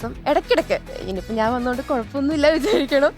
ദിവസം. ഇടയ്ക്കിടയ്ക്ക്. ഇനിയിപ്പോൾ ഞാൻ വന്നുകൊണ്ട് കുഴപ്പമൊന്നുമില്ല വിചാരിക്കണം.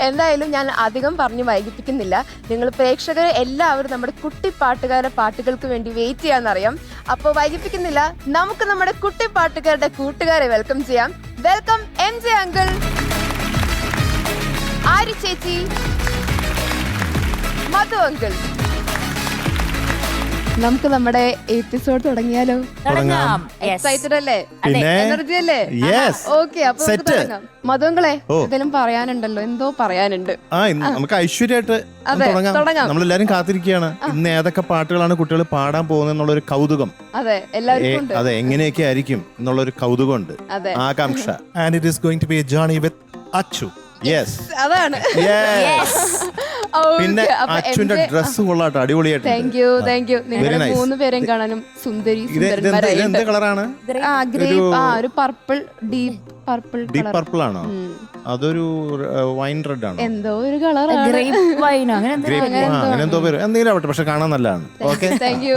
എന്തായാലും ഞാൻ അധികം പറഞ്ഞ് വൈകിപ്പിക്കുന്നില്ല. നിങ്ങൾ പ്രേക്ഷകർ എല്ലാവരും നമ്മുടെ കുട്ടി പാട്ടുകാരുടെ പാട്ടുകൾക്ക് വേണ്ടി വെയിറ്റ് ചെയ്യാന്നറിയാം. അപ്പോൾ വൈകിപ്പിക്കുന്നില്ല. നമുക്ക് നമ്മുടെ കുട്ടി പാട്ടുകാരുടെ കൂട്ടുകാരെ വെൽക്കം ചെയ്യാം. Welcome M J uncle Aari ചേച്ചി. മധു അങ്കിൾ നമുക്ക് നമ്മുടെ എപ്പിസോഡ് തുടങ്ങിയാലോ? തുടങ്ങാം. എക്സൈറ്റഡ് അല്ലേ? പിന്നെ? എനർജി അല്ലേ? യെസ് ഓക്കെ അപ്പൊ നമുക്ക് Set. തുടങ്ങാം. മധുങ്കളെ ഓ. എന്തെങ്കിലും പറയാനുണ്ടല്ലോ? എന്തോ പറയാനുണ്ട്. ആ നമുക്ക് ഐശ്വര്യമായിട്ട് തുടങ്ങാം. നമ്മളെല്ലാരും കാത്തിരിക്കുകയാണ്. ഇന്ന് ഏതൊക്കെ പാട്ടുകളാണ് കുട്ടികൾ പാടാൻ പോകുന്നത് എന്നുള്ളൊരു കൗതുകം. അതെ എല്ലാവർക്കും ഉണ്ട്. അതെ എങ്ങനെയൊക്കെ ആയിരിക്കും എന്നുള്ള ഒരു കൗതുകം ഉണ്ട് ആകാംക്ഷ. And it is going to be a journey with Achu. Yes അതാണ്. Yes. പിന്നെ അച്ഛന്റെ ഡ്രസ് കൊള്ളാട്ടോ താങ്ക് അടിപൊളിയായിട്ട് യു താങ്ക് യു നിങ്ങൾ Very nice. മൂന്ന് പേരെയും കാണാനും സുന്ദരി എന്ത് കളറാണ്? ആ ഗ്രേ ഒരു- ആ ഒരു purple deep purple deep purple ആണോ? അതൊരു വൈൻ റെഡ് ആണോ? എന്തോ ഒരു wine. അങ്ങനെ എന്തോ അങ്ങനെ എന്തോ പേര്. എന്തെങ്കിലും ആവട്ടെ പക്ഷെ കാണാൻ നല്ലതാണ്. ഓക്കെ താങ്ക് യു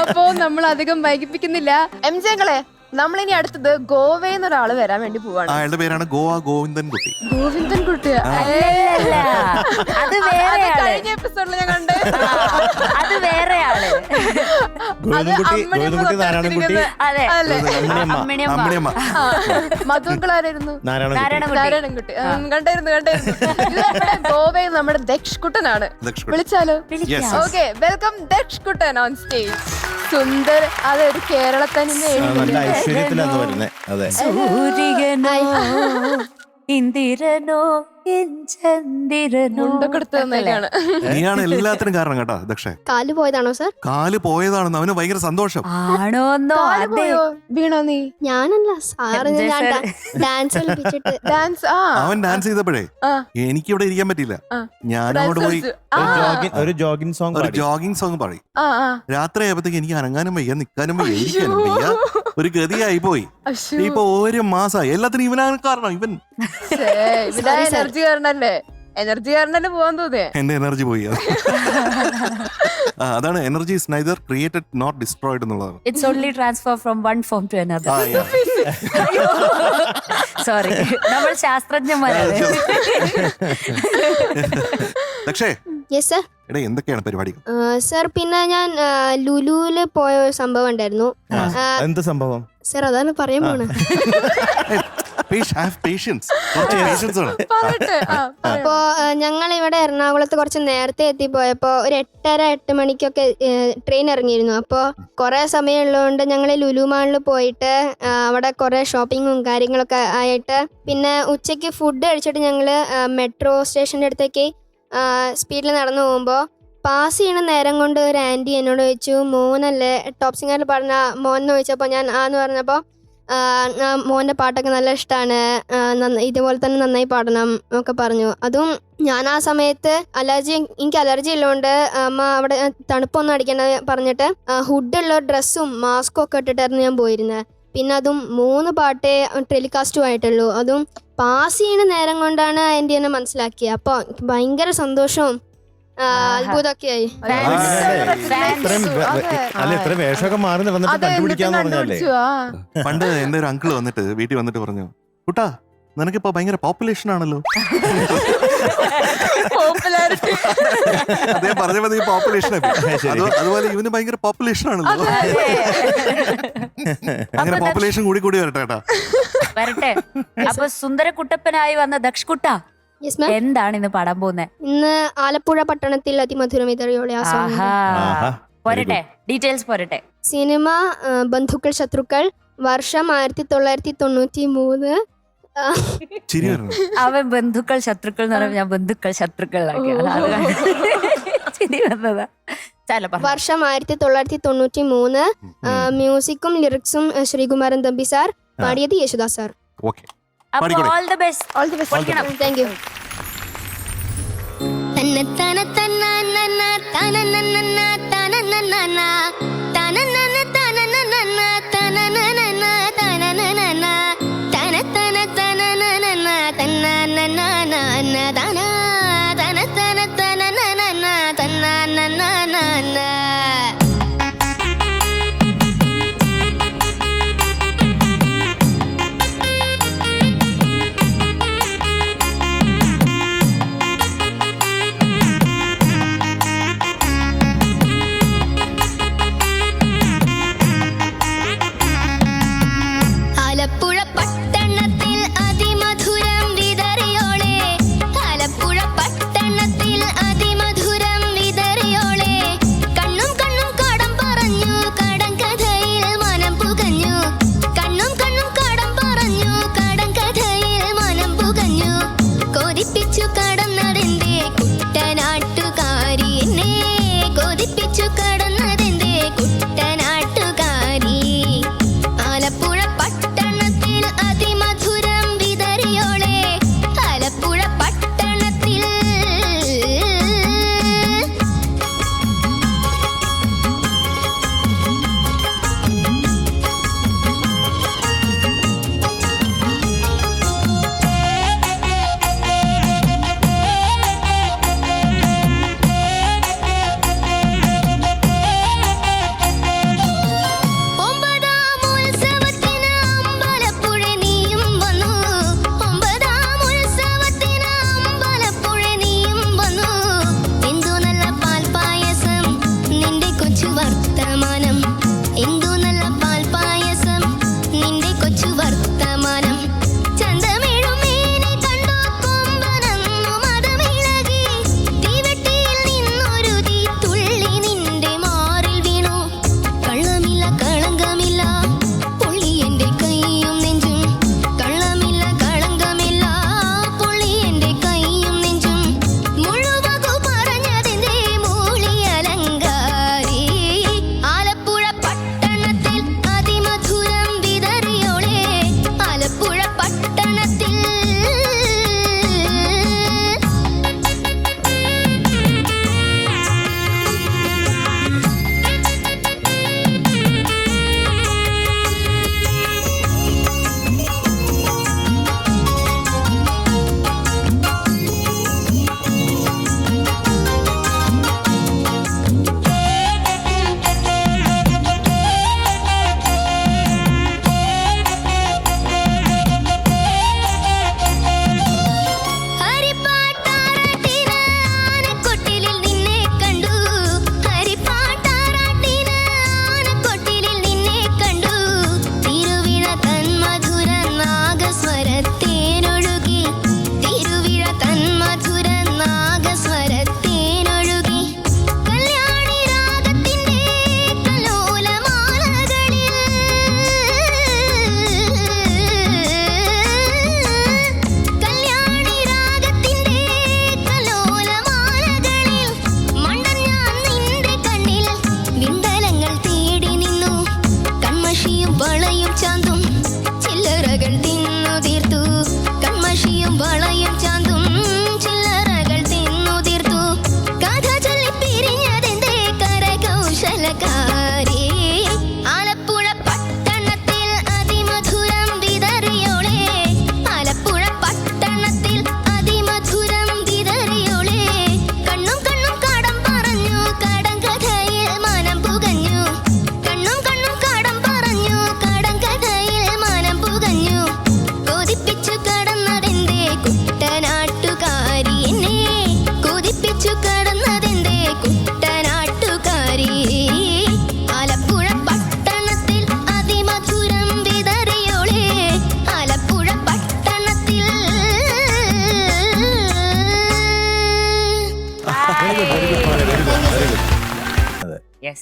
അപ്പോ നമ്മൾ അധികം വൈകിപ്പിക്കുന്നില്ല. എം ജെങ്ങളെ നമ്മളിനി അടുത്തത് ഗോവയിൽ ഒരാൾ വരാൻ വേണ്ടി പോവാണ്. അയാളുടെ പേരാണ് ഗോവ ഗോവിന്ദൻ കുട്ടി. ഗോവിന്ദൻ കുട്ടി. അല്ലല്ല. അത് വേറെ ആൾ കഴിഞ്ഞ എപ്പിസോഡിൽ ഞാൻ കണ്ട് അത് വേറെ ആൾ ഗോവിന്ദൻകുട്ടി ഗോവിന്ദൻകുട്ടി നാരായണൻകുട്ടി അതെ. അല്ലേ? അമ്മണിയമ്മ അമ്മിണിയമ്മ അമ്മണിയമ്മ മധുക്കളായിരുന്നു നാരായണൻകുട്ടി നാരായണൻകുട്ടി നാരായണൻകുട്ടി ഉം, കണ്ടായിരുന്നു കണ്ടായിരുന്നു. ഇത് നമ്മുടെ ഗോവയിൽ നമ്മുടെ ദക്ഷ് കുട്ടനാണ്. ദക്ഷ് കുട്ടി. വിളിച്ചാലോ? Yes okay welcome Daksh Kuttan on stage Sundar. അതൊരു നല്ല ഐശ്വര്യത്തിലാണ് വരുന്നത് അതെ. സൂര്യനോ. ഇന്ദിരനോ ചന്ദ്രനോ നീയാണ് എല്ലാത്തിനും കാരണം കേട്ടോ ദക്ഷേ. കാൽ പോയതാണോ സർ? കാൽ പോയതാണെന്ന് അവന് ഭയങ്കര സന്തോഷം. ആണോന്നോ അതെ. വീണോ നീ? ഞാനല്ല സാറ് ഞാൻ. ഡാൻസ് കളിപ്പിച്ചിട്ട്. ഡാൻസ് ആ. അവൻ ഡാൻസ് ചെയ്തപ്പോഴേ എനിക്ക് ഇവിടെ ഇരിക്കാൻ പറ്റില്ല. ഞാൻ അവിടെ അങ്ങോട്ട് പോയി ഒരു ജോഗിങ് സോങ് ഒരു ജോഗിങ് സോങ് പറയും. രാത്രി ആയപ്പോഴത്തേക്ക് എനിക്ക് അനങ്ങാനും വയ്യ നിക്കാനും വയ്യ ഇരിക്കാനും വയ്യ. ഒരു ഗതിയായി പോയി. ഇപ്പൊ ഒരു മാസമായി എല്ലാത്തിനും ഇവനാണ് കാരണം ഇവൻ. എനർജി കാരണല്ലേ? എനർജി കാരണല്ലേ പോവാൻ തോന്നിയേ? എന്റെ എനർജി പോയി ആ, അതാണ് energy is neither created not destroyed എന്നുള്ളതാണ്. It's only transfer from one form to another sorry നമ്മൾ ശാസ്ത്രജ്ഞന്മാരാണ് പക്ഷേ യെസ് സർ എടാ എന്തൊക്കെയാണ് പരിപാടികൾ സർ പിന്നെ ഞാൻ ലുലുവിൽ പോയ ഒരു സംഭവം ഉണ്ടായിരുന്നു. എന്ത് സംഭവം? സർ അതാണ് പറയാൻ പോണേ. അപ്പോ ഞങ്ങൾ ഇവിടെ എറണാകുളത്ത് കുറച്ച് നേരത്തെ എത്തിപ്പോയപ്പോ ഒരു എട്ടര എട്ട് മണിക്കൊക്കെ ട്രെയിൻ ഇറങ്ങിയിരുന്നു. അപ്പോൾ കുറെ സമയം ഉള്ളതുകൊണ്ട് ഞങ്ങൾ ലുലു മാളിൽ പോയിട്ട് അവിടെ കുറെ ഷോപ്പിങ്ങും കാര്യങ്ങളൊക്കെ ആയിട്ട് പിന്നെ ഉച്ചയ്ക്ക് ഫുഡ് കഴിച്ചിട്ട് ഞങ്ങൾ മെട്രോ സ്റ്റേഷന്റെ അടുത്തേക്ക് സ്പീഡിൽ നടന്നു പോകുമ്പോൾ പാസ് ചെയ്യണ നേരം കൊണ്ട് ഒരു ആന്റി എന്നോട് ചോദിച്ചു മോനല്ലേ? ടോപ്പ് സിംഗറിൽ പറഞ്ഞ മോൻ എന്ന് ചോദിച്ചപ്പോൾ ഞാൻ ആന്ന് പറഞ്ഞപ്പോൾ മോന്റെ പാട്ടൊക്കെ നല്ല ഇഷ്ടമാണ് ഇതുപോലെ തന്നെ നന്നായി പാടണം എന്നൊക്കെ പറഞ്ഞു. അതും ഞാൻ ആ സമയത്ത് അലർജി എനിക്ക് അലർജി ഉള്ളതുകൊണ്ട് അമ്മ അവിടെ തണുപ്പൊന്നും അടിക്കണ പറഞ്ഞിട്ട് ഹുഡുള്ള ഡ്രസ്സും മാസ്കും ഒക്കെ ഇട്ടിട്ടായിരുന്നു ഞാൻ പോയിരുന്നത് പിന്നെ അതും മൂന്ന് പാട്ടേ ടെലികാസ്റ്റും ആയിട്ടുള്ളൂ. അതും പാസ് ചെയ്യണ നേരം കൊണ്ടാണ് എന്റെ തന്നെ മനസ്സിലാക്കിയത് അപ്പോൾ ഭയങ്കര സന്തോഷവും. പണ്ട് എന്റെ ഒരു അങ്കിൾ വന്നിട്ട് വീട്ടിൽ വന്നിട്ട് പറഞ്ഞു കുട്ടാ നിനക്കിപ്പോ ഭയങ്കര പോപ്പുലേഷൻ ആണല്ലോ. അതേ അദ്ദേഹം പറഞ്ഞ മതി പോപ്പുലേഷൻ അതുപോലെ ഇവന് ഭയങ്കര പോപ്പുലേഷൻ ആണല്ലോ. അങ്ങനെ പോപ്പുലേഷൻ കൂടി കൂടി വരട്ടെ കേട്ടോ. വരട്ടെ. അപ്പൊ സുന്ദരകുട്ടപ്പനായി വന്ന ദക്ഷ് കുട്ട എന്താണ് ഇന്ന് പാടാൻ പോകുന്നത് ഇന്ന് ആലപ്പുഴ പട്ടണത്തിൽ അതിമധുരം ഇതറിയോളെ ആ സോങ് ആഹാ. ആഹാ. പോരട്ടെ ഡീറ്റെയിൽസ് പോരട്ടെ. സിനിമ ആ, ബന്ധുക്കൾ ശത്രുക്കൾ വർഷം ആയിരത്തി തൊള്ളായിരത്തി തൊണ്ണൂറ്റി മൂന്ന് ചിരി അവൻ ബന്ധുക്കൾ ശത്രുക്കൾ എന്ന് പറയുമ്പോൾ ഞാൻ ബന്ധുക്കൾ ശത്രുക്കളിലാക്കിയാണ് അത് കണ്ട്. ചിരി വന്നതാ. വർഷം ആയിരത്തി തൊള്ളായിരത്തി തൊണ്ണൂറ്റി മൂന്ന് മ്യൂസിക്കും ലിറിക്സും ശ്രീകുമാരൻ തമ്പി സാർ പാടിയത് യേശുദാസ് സാർ ഓക്കെ തന്ന Mari pichu ka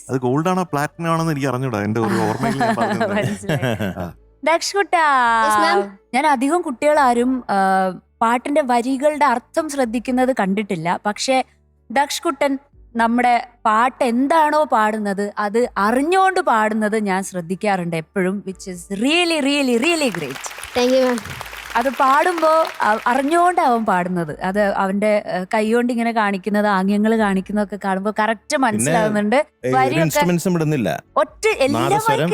അത് ഗോൾഡ് ആണോ പ്ലാറ്റിനം ആണോ എനിക്ക് അറിഞ്ഞൂടാ. എന്റെ ഒരു ഓർമ്മയിൽ ഞാൻ പറഞ്ഞത്. മനസ്സിലായി. ആ. ദക്ഷകുട്ട Yes, ma'am. ഞാൻ അധികം കുട്ടികളാരും ആ, പാട്ടിന്റെ വരികളുടെ അർത്ഥം ശ്രദ്ധിക്കുന്നത് കണ്ടിട്ടില്ല. പക്ഷെ ദക്ഷകുട്ടൻ നമ്മുടെ പാട്ട് എന്താണോ പാടുന്നത് അത് അറിഞ്ഞുകൊണ്ട് പാടുന്നത് ഞാൻ ശ്രദ്ധിക്കാറുണ്ട് എപ്പോഴും which is really really really great thank you ma'am അത് പാടുമ്പോൾ പാടുമ്പോ അറിഞ്ഞുകൊണ്ട് അവൻ പാടുന്നത്. അത് അവന്റെ കൈകൊണ്ട് ഇങ്ങനെ കാണിക്കുന്നത് ആംഗ്യങ്ങൾ കാണിക്കുന്നതൊക്കെ കാണുമ്പോൾ കറക്റ്റ് മനസ്സിലാവുന്നുണ്ട്. ഇൻസ്ട്രുമെന്റ്സും ഇടുന്നില്ല. ഒറ്റ എല്ലാം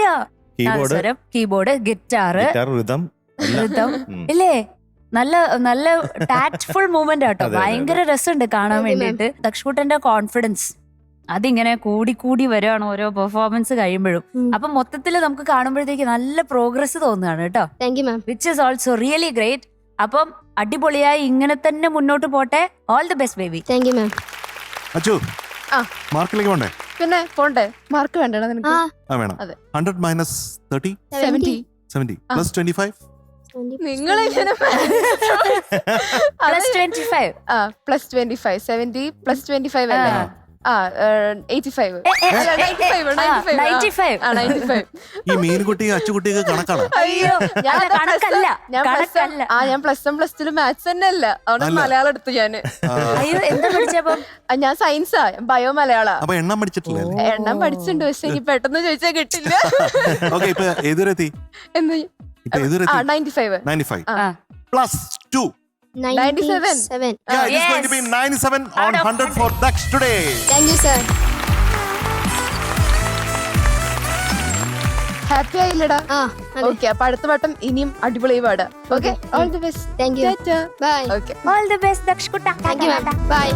keyboard keyboard guitar guitar rhythm ഇല്ലേ? നല്ല നല്ല ടാക്ട്ഫുൾ മൂവ്മെന്റ് ആട്ടോ. ഭയങ്കര രസമുണ്ട് കാണാൻ വേണ്ടിയിട്ട്. ദക്ഷകുട്ടന്റെ കോൺഫിഡൻസ് അതിങ്ങനെ കൂടി കൂടി വരുവാണ് ഓരോ പെർഫോമൻസ് കഴിയുമ്പോഴും. അപ്പൊ മൊത്തത്തിൽ നമുക്ക് കാണുമ്പോഴത്തേക്ക് നല്ല പ്രോഗ്രസ് തോന്നുകയാണ് കേട്ടോ. Thank you ma'am which is also really great അപ്പം അടിപൊളിയായി ഇങ്ങനെ തന്നെ മുന്നോട്ട് പോട്ടെ. All the best baby thank you ma'am Achu ആ. മാർക്കിലേക്ക് വേണ്ടേ പിന്നെ പോണ്ടേ? മാർക്ക് വേണ്ടടാ നിനക്ക്. ആ. ആ വേണം. അതെ. Hundred minus thirty seventy seventy. Plus twenty five നിങ്ങൾ പ്ലസ് ട്വന്റി ഫൈവ് ആ plus twenty five seventy plus twenty five അല്ലേ? ആ. ആ എയ്റ്റി ഫൈവ് നയന്റി ഫൈവ് ആ നയന്റി ഫൈവ് ഈ മീൻകുട്ടിയും അച്ചുകുട്ടിയൊക്കെ കണക്കാണ്? അയ്യോ ഞാൻ കണക്കല്ല, ഞാൻ പ്ലസ് കണക്കല്ല. ആ ഞാൻ plus one plus two maths തന്നെ അല്ല അവിടെ മലയാളം എടുത്തു ഞാൻ. അയ്യോ എന്താ പഠിച്ചപ്പം ഞാൻ സയൻസാ ബയോ മലയാള. അപ്പൊ എണ്ണം പഠിച്ചിട്ടില്ലേ? എണ്ണം പഠിച്ചിട്ടുണ്ട് പക്ഷെ എനിക്ക് പെട്ടെന്ന് ചോദിച്ചാൽ കിട്ടില്ല. ഓക്കെ ഇപ്പൊ ഏതുവരെ എന്ന് ഇപ്പൊ ഏതുവരെ ആ നയന്റി ഫൈവ് നയന്റി ഫൈവ് ആ. Plus two 97 97. Yeah, it is going to be 97 on Out of 100 for Daksh today. Thank you, sir. Happy ആയില്ലടാ. Okay അപ്പൊ അടുത്ത വട്ടം ഇനിയും അടിപൊളി പാടാം okay all the best thank you bye okay all the best ദക്ഷകുട്ട thank you by